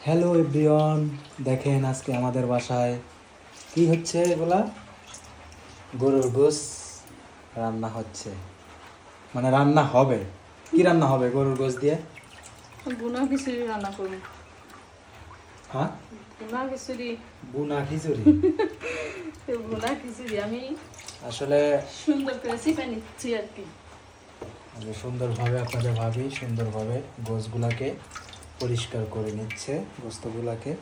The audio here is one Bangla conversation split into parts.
হ্যালো এভরিওয়ান দেখেন আজকে আমাদের বাসায় কি হচ্ছে এগুলা? গরুর গোস রান্না হচ্ছে। মানে রান্না হবে। কি রান্না হবে গরুর গোস দিয়ে? বুনা খিচুড়ি রান্না করব। হ্যাঁ? বুনা খিচুড়ি। বুনা খিচুড়ি? বুনা খিচুড়ি আমি আসলে সুন্দর করে চিপে নিচ্ছি আর কি। সুন্দরভাবে আপনাদের ভাবি সুন্দরভাবে গোসগুলাকে পরিষ্কার করে নিচ্ছে গোস্তগুলাকে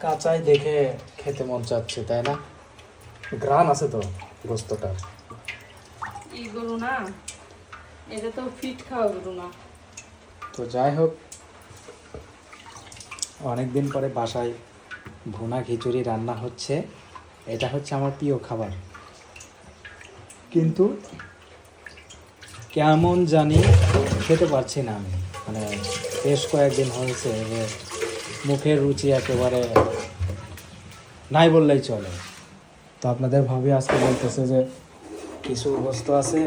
কাঁচাই দেখে খেতে মন চাচ্ছে তাই না? গ্রান আছে তো গোস্তটা এই গরু না এটা তো ফিট খাওয়া গরু না। তো যাই হোক অনেকদিন পরে বাসায় ভুনা খিচুড়ি রান্না হচ্ছে। এটা হচ্ছে আমার প্রিয় খাবার। কিন্তু কেমন জানি খেতে পারছি না আমি। মানে বেশ কয়েকদিন হয়েছে যে মুখের রুচি একেবারে নাই বললেই চলে। তো আপনাদের ভাবি আজকে বলতেছে যে কিছু বস্তু আছে,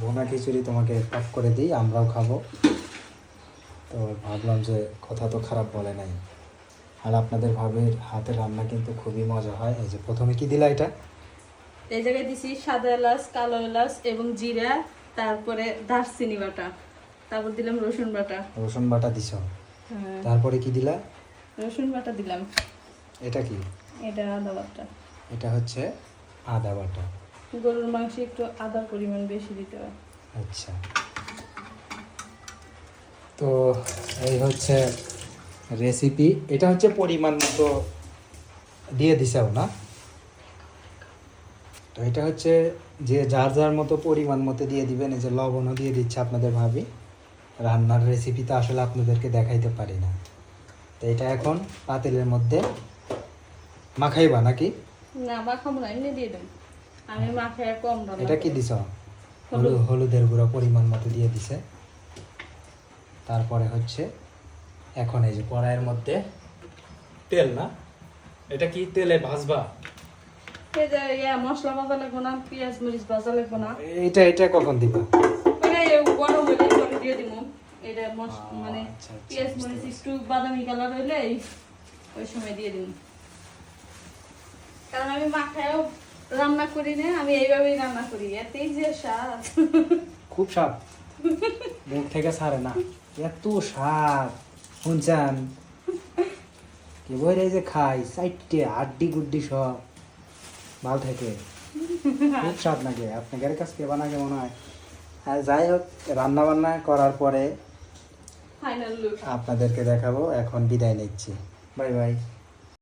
ভুনা খিচুড়ি তোমাকে প্যাক করে দিই, আমরাও খাব। তো ভাবলাম যে কথা তো খারাপ বলে নাই। আর আপনাদের ভাবির হাতের রান্না কিন্তু খুবই মজা হয়। এই যে প্রথমে কি দিলা এটা? এই জায়গায় দিছি সাদা এলাচ, কালো এলাচ এবং জিরা তারপরে দারচিনি বাটা তারপর দিলাম রসুন বাটা। রসুন বাটা দিছ। হ্যাঁ। তারপরে কি দিলা? রসুন বাটা দিলাম। এটা কি? এটা আদা বাটা। এটা হচ্ছে আদা বাটা। গরুর মাংসে একটু আদার পরিমাণ বেশি দিতে হয়। আচ্ছা। তো এই হচ্ছে রেসিপি এটা হচ্ছে পরিমাণ মতো দিয়ে দিছাও না তো এটা হচ্ছে যে যার যার মতো পরিমাণ মতো দিয়ে দিবেন এই যে লবণও দিয়ে দিচ্ছে আপনাদের ভাবি। রান্নার রেসিপি তো আসলে আপনাদেরকে দেখাইতে পারি না। তো এটা এখন পাতিলের মধ্যে মাখাইবা নাকি? না মাখাবো না এমনি দিয়ে দেন। আমি মাখায় কম এটা কি দিছ? হলুদ। হলুদ হলুদের গুঁড়ো পরিমাণ মতো দিয়ে দিছে। তারপরে হচ্ছে এখন এই যে কড়াইয়ের মধ্যে তেল না? এটা কি তেলে ভাজবা? মশলা ভাজা লাগবো না পেঁয়াজ মরিচ ভাজা লাগবো না। এটা এটা কখন দিবা? ওইটা গরম হলে পরে দিয়ে দিব এটা আচ্ছা, মানে আচ্ছা, পেঁয়াজ মরিচ একটু বাদামি কালার হইলে ওই সময় দিয়ে দিব কারণ আমি মাখায়ও রান্না করি না আমি এইভাবেই রান্না করি। এতেই যে স্বাদ। খুব স্বাদ। মুখ থেকে ছাড়ে না। এত স্বাদ। শুনছেন? কি বই যে খাই? চারটে আড্ডি গুড্ডি সব। ভালো থাকে। খুব স্বাদ লাগে। আপনাদের কাছে কে বানাকে মনে হয়। আর যাই হোক রান্না বান্না করার পরে আপনাদেরকে দেখাবো। এখন বিদায় নিচ্ছি। Bye bye.